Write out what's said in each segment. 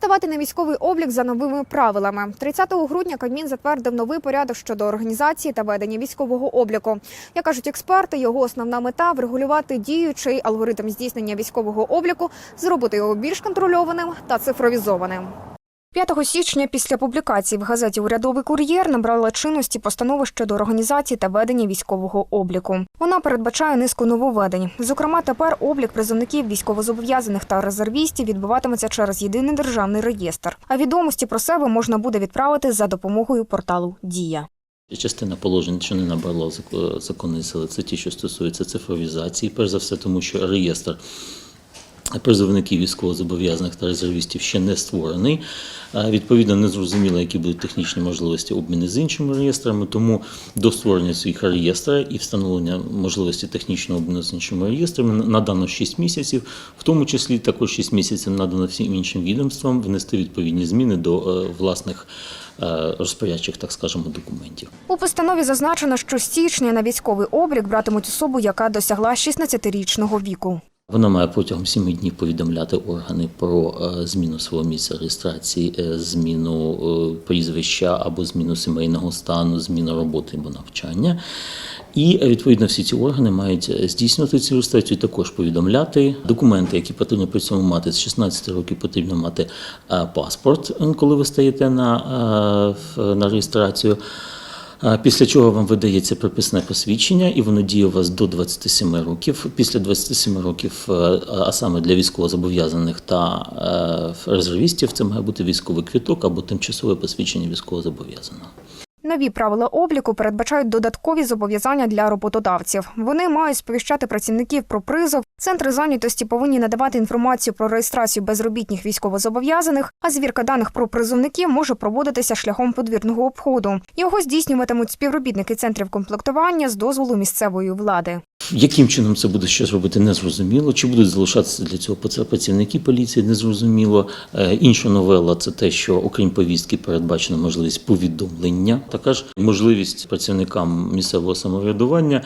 ставати на військовий облік за новими правилами. 30 грудня Кабмін затвердив новий порядок щодо організації та ведення військового обліку. Як кажуть експерти, його основна мета врегулювати діючий алгоритм здійснення військового обліку, зробити його більш контрольованим та цифровізованим. 5 січня після публікації в газеті Урядовий кур'єр набрала чинності постанови щодо організації та ведення військового обліку. Вона передбачає низку нововведень. Зокрема, тепер облік призовників військовозобов'язаних та резервістів відбуватиметься через єдиний державний реєстр. А відомості про себе можна буде відправити за допомогою порталу Дія. Частина положень, що не набрала зак- законної сили, це ті, що стосуються цифровізації, перш за все, тому що реєстр призовників військовозобов'язаних та резервістів ще не створений. Відповідно, не зрозуміло, які будуть технічні можливості обміни з іншими реєстрами. Тому до створення своїх реєстрів і встановлення можливості технічного обміну з іншими реєстрами надано 6 місяців, в тому числі також 6 місяців надано всім іншим відомствам внести відповідні зміни до е, власних е, розпорядчих, так скажемо, документів. У постанові зазначено, що січня на військовий облік братимуть особу, яка досягла 16-річного віку. Вона має протягом 7 днів повідомляти органи про е, зміну свого місця реєстрації, е, зміну е, прізвища або зміну сімейного стану, зміну роботи або навчання. І відповідно всі ці органи мають здійснювати цю реєстрацію, також повідомляти документи, які потрібно при цьому мати. З 16 років потрібно мати паспорт, коли ви стаєте на, на реєстрацію. Після чого вам видається приписне посвідчення, і воно діє у вас до 27 років. Після 27 років, е, а саме для військовозобов'язаних та е, резервістів, це має бути військовий квіток або тимчасове посвідчення військовозобов'язаного. Нові правила обліку передбачають додаткові зобов'язання для роботодавців. Вони мають сповіщати працівників про призов. Центри зайнятості повинні надавати інформацію про реєстрацію безробітних військовозобов'язаних, а звірка даних про призовників може проводитися шляхом подвірного обходу. Його здійснюватимуть співробітники центрів комплектування з дозволу місцевої влади. Яким чином це буде ще зробити, не зрозуміло. Чи будуть залишатися для цього працівники поліції, не зрозуміло. Е, Інша новела це те, що окрім повістки передбачена можливість повідомлення, така ж можливість працівникам місцевого самоврядування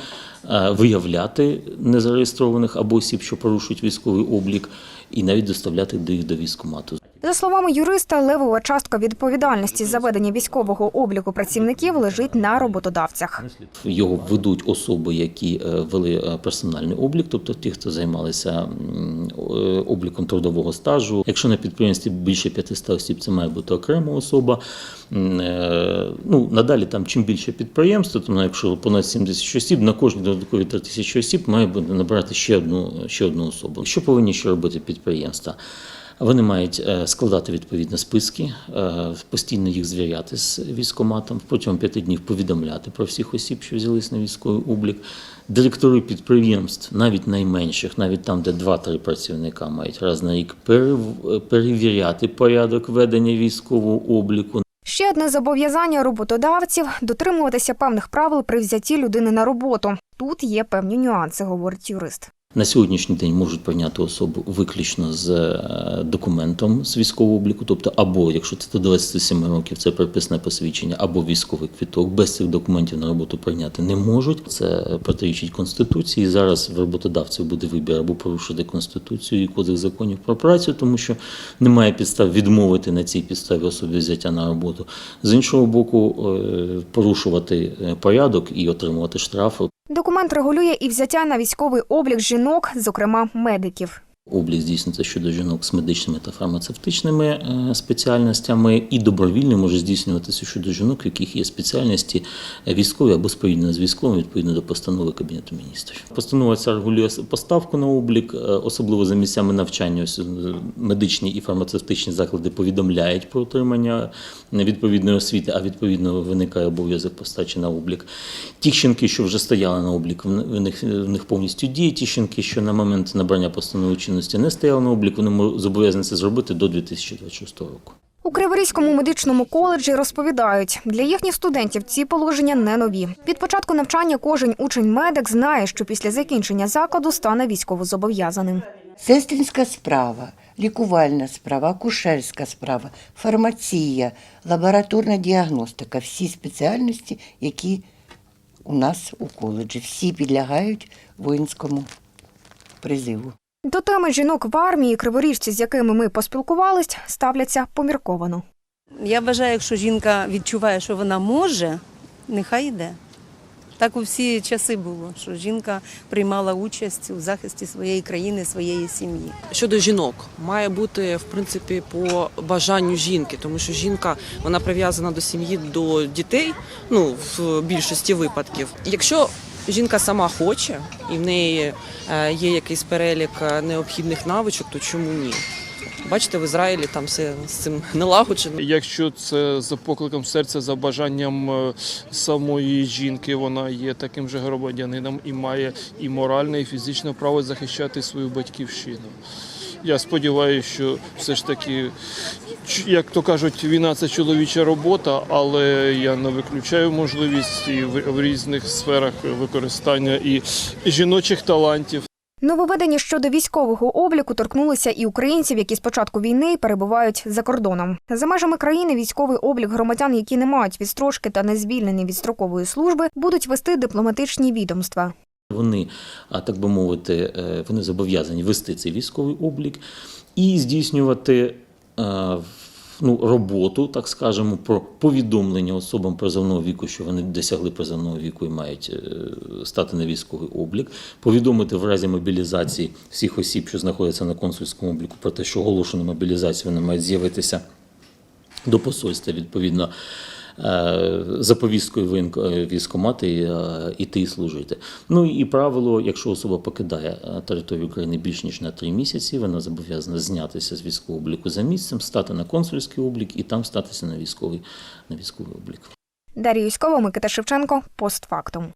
е, виявляти незареєстрованих або осіб, що порушують військовий облік, і навіть доставляти до їх до військкомату. За словами юриста, левова частка відповідальності за ведення військового обліку працівників лежить на роботодавцях. Його ведуть особи, які е, вели е, персональний облік, тобто ті, хто займалися е, обліком трудового стажу. Якщо на підприємстві більше 500 осіб, це має бути окрема особа. Ну, надалі там чим більше підприємств, то якщо понад 70 осіб, на кожні додаткові 3 тисячі осіб має бути набирати ще одну, ще одну особу. Що повинні ще робити підприємства? Вони мають е, складати відповідні списки, е, постійно їх звіряти з військоматом, протягом п'яти днів повідомляти про всіх осіб, що взялись на військовий облік. Директори підприємств, навіть найменших, навіть там, де 2-3 працівника мають раз на рік перев- перевіряти порядок ведення військового обліку, Ще одне зобов'язання роботодавців дотримуватися певних правил при взятті людини на роботу. Тут є певні нюанси, говорить юрист. На сьогоднішній день можуть прийняти особу виключно з е, документом з військового обліку, тобто або якщо це до 27 років, це приписне посвідчення, або військовий квіток. Без цих документів на роботу прийняти не можуть. Це протирічить конституції. Зараз в роботодавців буде вибір або порушити конституцію і кодекс законів про працю, тому що немає підстав відмовити на цій підставі особі взяття на роботу. З іншого боку, е, порушувати е, порядок і отримувати штрафи. Документ регулює і взяття на військовий облік жінок, зокрема медиків. Облік здійснюється щодо жінок з медичними та фармацевтичними е, спеціальностями, і добровільно може здійснюватися щодо жінок, в яких є спеціальності е, військові або споріднені з військовим відповідно до постанови Кабінету міністрів. Постанова ця регулює поставку на облік, е, особливо за місцями навчання. Медичні і фармацевтичні заклади повідомляють про отримання відповідної освіти, а відповідно виникає обов'язок постачі на облік. Ті жінки, що вже стояли на облік, в них, в них повністю діє. Ті жінки, що на момент набрання постанови чинності не стояли на облік, вони зобов'язані це зробити до 2026 року. У Криворізькому медичному коледжі розповідають, для їхніх студентів ці положення не нові. Від початку навчання кожен учень-медик знає, що після закінчення закладу стане військовозобов'язаним. Сестринська справа, лікувальна справа, акушерська справа, фармація, лабораторна діагностика всі спеціальності, які у нас у коледжі, всі підлягають воїнському призиву. До теми жінок в армії криворіжці, з якими ми поспілкувались, ставляться помірковано. Я вважаю, якщо жінка відчуває, що вона може, нехай йде. Так у всі часи було, що жінка приймала участь у захисті своєї країни, своєї сім'ї. Щодо жінок, має бути в принципі по бажанню жінки, тому що жінка вона прив'язана до сім'ї, до дітей. Ну в більшості випадків. Якщо жінка сама хоче і в неї е, є якийсь перелік е, необхідних навичок, то чому ні? Бачите, в Ізраїлі там все з цим налагоджено. Якщо це за покликом серця, за бажанням е, самої жінки, вона є таким же громадянином і має і моральне, і фізичне право захищати свою батьківщину. Я сподіваюся, що все ж таки, як то кажуть, війна це чоловіча робота, але я не виключаю можливість і в різних сферах використання і жіночих талантів. Нововведення щодо військового обліку торкнулися і українців, які з початку війни перебувають за кордоном. За межами країни військовий облік громадян, які не мають відстрочки та не звільнені від строкової служби, будуть вести дипломатичні відомства. Вони, а так би мовити, е, вони зобов'язані вести цей військовий облік і здійснювати е, ну, роботу, так скажемо, про повідомлення особам призовного віку, що вони досягли призовного віку і мають е, стати на військовий облік, повідомити в разі мобілізації всіх осіб, що знаходяться на консульському обліку, про те, що оголошено мобілізацію, вони мають з'явитися до посольства відповідно. Е, За повісткою е, військкомати е, іти і служити. Ну і правило, якщо особа покидає е, територію України більш ніж на три місяці, вона зобов'язана знятися з військового обліку за місцем, стати на консульський облік і там статися на військовий на військовий облік. Дар'я Юськова, Микита Шевченко, постфактум.